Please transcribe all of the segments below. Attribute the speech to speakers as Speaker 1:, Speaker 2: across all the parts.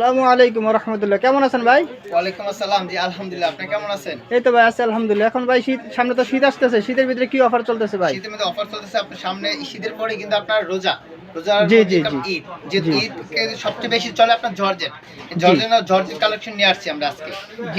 Speaker 1: আসসালামু আলাইকুম রহমতুল্লাহ। কেমন আছেন ভাই?
Speaker 2: ওয়ালাইকুম আসসালাম জি আলহামদুলিল্লাহ। আপনি কেমন আছেন?
Speaker 1: এই তো ভাই আছে আলহামদুলিল্লাহ। এখন ভাই শীত সামনে তো শীত আসতেছে। শীতের ভিতরে কি অফার চলতেছে ভাই?
Speaker 2: শীতের মধ্যে অফার চলতেছে আপনার সামনে শীতের পরে কিন্তু আপনার রোজা।
Speaker 1: জি, জি, জি।
Speaker 2: ঈদ যে
Speaker 1: জি।
Speaker 2: ঈদ কে সবচেয়ে বেশি চলে আপনার জর্জেট। জর্জেট জর্জেট কালেকশন নিয়ে আসছি আমরা আজকে।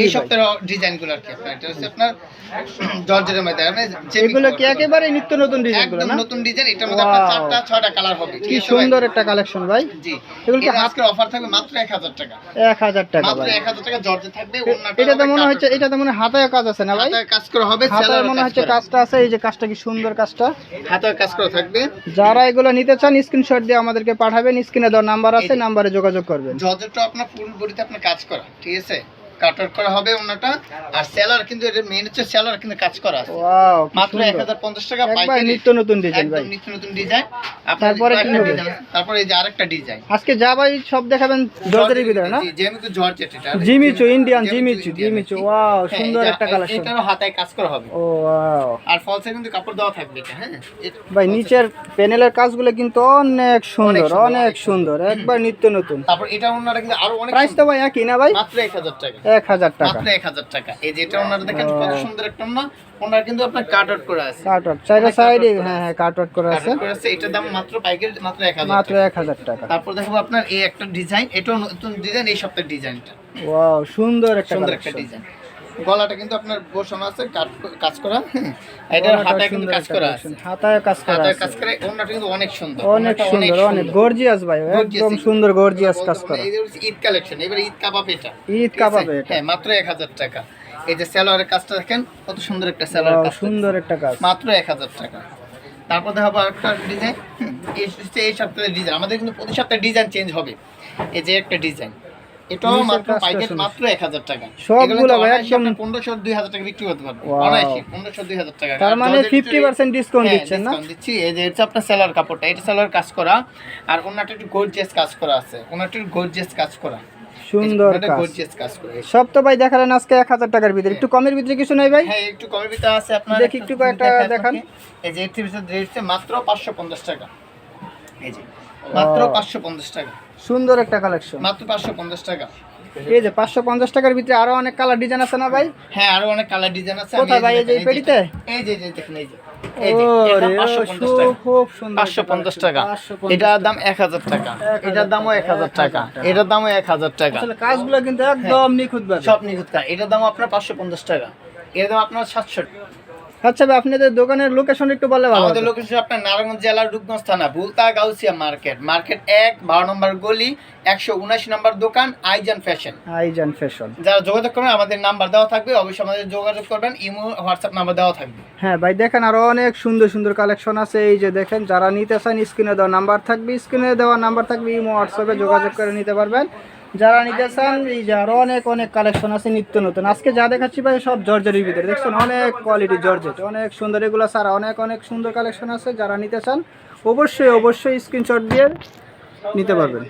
Speaker 2: এই সপ্তাহের ডিজাইন আর কি আপনার এটা হচ্ছে আপনার জর্জেটের মধ্যে। আপনি
Speaker 1: এগুলো কি একেবারে নিত্য নতুন ডিজাইন
Speaker 2: একদম নতুন ডিজাইন এটার মধ্যে আপনার চারটা ছয়টা কালার হবে
Speaker 1: কি
Speaker 2: ঠিক আছে ভাই?
Speaker 1: সুন্দর একটা কালেকশন ভাই।
Speaker 2: জি।
Speaker 1: এগুলো কি
Speaker 2: এগুলো অফার থাকবে মাত্র 1000 টাকা।
Speaker 1: এক হাজার টাকা
Speaker 2: মাত্র 1000 টাকা জর্জেট থাকবে
Speaker 1: এটা তো মনে হচ্ছে এটা তো মনে হয় হাতায় কাজ আছে না ভাই?
Speaker 2: হাতায় কাজ করা হবে
Speaker 1: মনে হচ্ছে কাজটা আছে এই যে কাজটা কি সুন্দর কাজটা।
Speaker 2: হাতায় কাজ করা থাকবে।
Speaker 1: যারা এগুলো নিতে চান স্ক্রিনশট দিয়ে আমাদেরকে পাঠাবেন স্ক্রিনে দেওয়া নাম্বার আছে নাম্বারে যোগাযোগ করবেন।
Speaker 2: যতটা আপনার ফুল বডিতে আপনার কাজ করা ঠিক আছে? কাট আউট করা হবে ওনাটা। আর সেলার কিন্তু এটা মেন হচ্ছে সেলার কিন্তু কাজ করা আছে।
Speaker 1: ওয়াও
Speaker 2: মাত্র এক হাজার পঞ্চাশ টাকা
Speaker 1: একবার
Speaker 2: পাইকারি।
Speaker 1: নিত্য নতুন ডিজাইন ভাই।
Speaker 2: নিত্য নতুন ডিজাইন
Speaker 1: তারপরে কি হবে?
Speaker 2: তারপরে এই যে আরেকটা ডিজাইন
Speaker 1: আজকে যা ভাই সব দেখাবেন জর্জের ভিতরে না?
Speaker 2: যেহেতু জর্জেট এটা
Speaker 1: Jimmy Choo Indian Jimmy Choo
Speaker 2: Indian,
Speaker 1: Jimmy Choo
Speaker 2: জি।
Speaker 1: ওয়াও সুন্দর
Speaker 2: এটা-
Speaker 1: একটা কালেকশন
Speaker 2: এটারও হাতায় কাজ করা হবে।
Speaker 1: ও ওয়াও
Speaker 2: আর ফলসে কিন্তু কাপড় দেওয়া থাকবে এটা হ্যাঁ?
Speaker 1: ভাই নিচের প্যানেলের কাজগুলো কিন্তু অনেক সুন্দর অনেক সুন্দর একবার নিত্য নতুন।
Speaker 2: তারপর এটা ওনারা কিন্তু আরও অনেক
Speaker 1: প্রাইস তো ভাই একই না ভাই?
Speaker 2: মাত্র এক হাজার টাকা।
Speaker 1: এক হাজার টাকা।
Speaker 2: মাত্র এক হাজার টাকা। এই যেটা ওনারা দেখেন কত সুন্দর একটা না ওনার কিন্তু আপনার কাট আউট করা আছে।
Speaker 1: কাট আউট চাইলে সাইডে হ্যাঁ হ্যাঁ কাট আউট করা আছে।
Speaker 2: আছে। এটার দাম মাত্র পাইকারি মাত্র এক হাজার
Speaker 1: মাত্র এক হাজার টাকা।
Speaker 2: তারপর দেখো আপনার এই একটা ডিজাইন। এটাও নতুন ডিজাইন এই সপ্তাহের ডিজাইনটা।
Speaker 1: ওয়াও সুন্দর একটা
Speaker 2: সুন্দর একটা ডিজাইন। গলাটা কিন্তু আপনার বসানো আছে কাজ করা এটার হাতায় কিন্তু কাজ করা আছে।
Speaker 1: হাতায় কাজ করা
Speaker 2: হাতায়
Speaker 1: আছে।
Speaker 2: কাজ করে ওনাটা কিন্তু অনেক সুন্দর
Speaker 1: অনেক সুন্দর অনেক গর্জিয়াস ভাই একদম সুন্দর গর্জিয়াস কাজ করা।
Speaker 2: ঈদ কালেকশন এবার ঈদ কাবাব এটা।
Speaker 1: ঈদ কাবাবে এটা।
Speaker 2: হ্যাঁ মাত্র এক হাজার টাকা। এই যে স্যালোয়ারের কাজটা দেখেন কত সুন্দর একটা স্যালোয়ার কাজ
Speaker 1: সুন্দর একটা কাজ।
Speaker 2: মাত্র এক হাজার টাকা। তারপর দেখাবো একটা ডিজাইন এই সপ্তাহের ডিজাইন আমাদের কিন্তু প্রতি সপ্তাহে ডিজাইন চেঞ্জ হবে। এই যে একটা ডিজাইন এটাও মাত্র পাইকারি মাত্র এক হাজার টাকা।
Speaker 1: সবগুলো ভাই একদম-
Speaker 2: টাকা বিক্রি করতে পারব. অনায়াসি টাকা।
Speaker 1: তার মানে
Speaker 2: জর্জেট
Speaker 1: ফিফটি
Speaker 2: যদি-
Speaker 1: পার্সেন্ট ডিসকাউন্ট
Speaker 2: হ্যাঁ,
Speaker 1: দিচ্ছেন না?
Speaker 2: দিচ্ছি। এই যে হচ্ছে আপনার সেলার কাপড়টা। এটা সেলার কাজ করা। আর ওনাটা একটু গর্জিয়াস কাজ করা আছে। ওনাটা একটু গর্জিয়াস কাজ করা।
Speaker 1: সুন্দর কাজ। সব তো ভাই দেখালেন আজকে এক হাজার টাকার ভিতরে। একটু কমের ভিতরে কিছু নাই ভাই?
Speaker 2: হ্যাঁ একটু কমের ভিতরে আছে আপনার
Speaker 1: দেখি একটু কয়েকটা দেখান।
Speaker 2: এই যে এর ভিতরে মাত্র পাঁচশো পঞ্চাশ টাকা। এই যে মাত্র পাঁচশো পঞ্চাশ টাকা।
Speaker 1: সুন্দর একটা কালেকশন
Speaker 2: মাত্র পাঁচশো পঞ্চাশ টাকা।
Speaker 1: এই যে পাঁচশো পঞ্চাশ টাকার ভিতরে আরও অনেক কালার ডিজাইন আছে না ভাই?
Speaker 2: হ্যাঁ আরও অনেক কালার ডিজাইন আছে।
Speaker 1: কোথায় ভাই এই যে পেটিতে?
Speaker 2: এই যে এই যে দেখেন এই যে এই এটার দাম 550 টাকা।
Speaker 1: খুব সুন্দর
Speaker 2: পাঁচশো পঞ্চাশ টাকা।
Speaker 1: 550
Speaker 2: এটার দাম এক হাজার টাকা। এটার দামও এক হাজার টাকা। এটার দামও এক হাজার টাকা।
Speaker 1: কাজগুলো কিন্তু একদম নিখুঁত
Speaker 2: সব নিখুঁত কাজ। এটার দাম আপনার পাঁচশো পঞ্চাশ টাকা। এর দাম আপনার সাতশো
Speaker 1: আচ্ছা ভাই আপনাদের দোকানের লোকেশন একটু বললে ভালো
Speaker 2: আমাদের লোকেশন আপনার নারায়ণগঞ্জ জেলার রূপগঞ্জ থানা বুলতা গাউসিয়া মার্কেট। মার্কেট এক বারো নম্বর গলি একশো উনাশি নম্বর দোকান আইজান ফ্যাশন।
Speaker 1: আইজান ফ্যাশন।
Speaker 2: যারা যোগাযোগ করবেন আমাদের নাম্বার দেওয়া থাকবে অবশ্যই আমাদের যোগাযোগ করবেন ইমো হোয়াটসঅ্যাপ নাম্বার দেওয়া থাকবে।
Speaker 1: হ্যাঁ ভাই দেখেন আরও অনেক সুন্দর সুন্দর কালেকশন আছে এই যে দেখেন যারা নিতে চান স্ক্রিনে দেওয়া নাম্বার থাকবে স্ক্রিনে দেওয়া নাম্বার থাকবে ইমো হোয়াটসঅ্যাপে যোগাযোগ করে নিতে পারবেন। যারা নিতে চান, এই যে অনেক অনেক কালেকশন আছে নিত্য নতুন। আজকে যা দেখাচ্ছি ভাই, সব জর্জের ভিতরে। দেখছেন, অনেক কোয়ালিটি জর্জেট অনেক সুন্দর, এগুলো সারা অনেক অনেক সুন্দর কালেকশন আছে। যারা নিতে চান, অবশ্যই অবশ্যই স্ক্রিনশট দিয়ে নিতে পারবেন।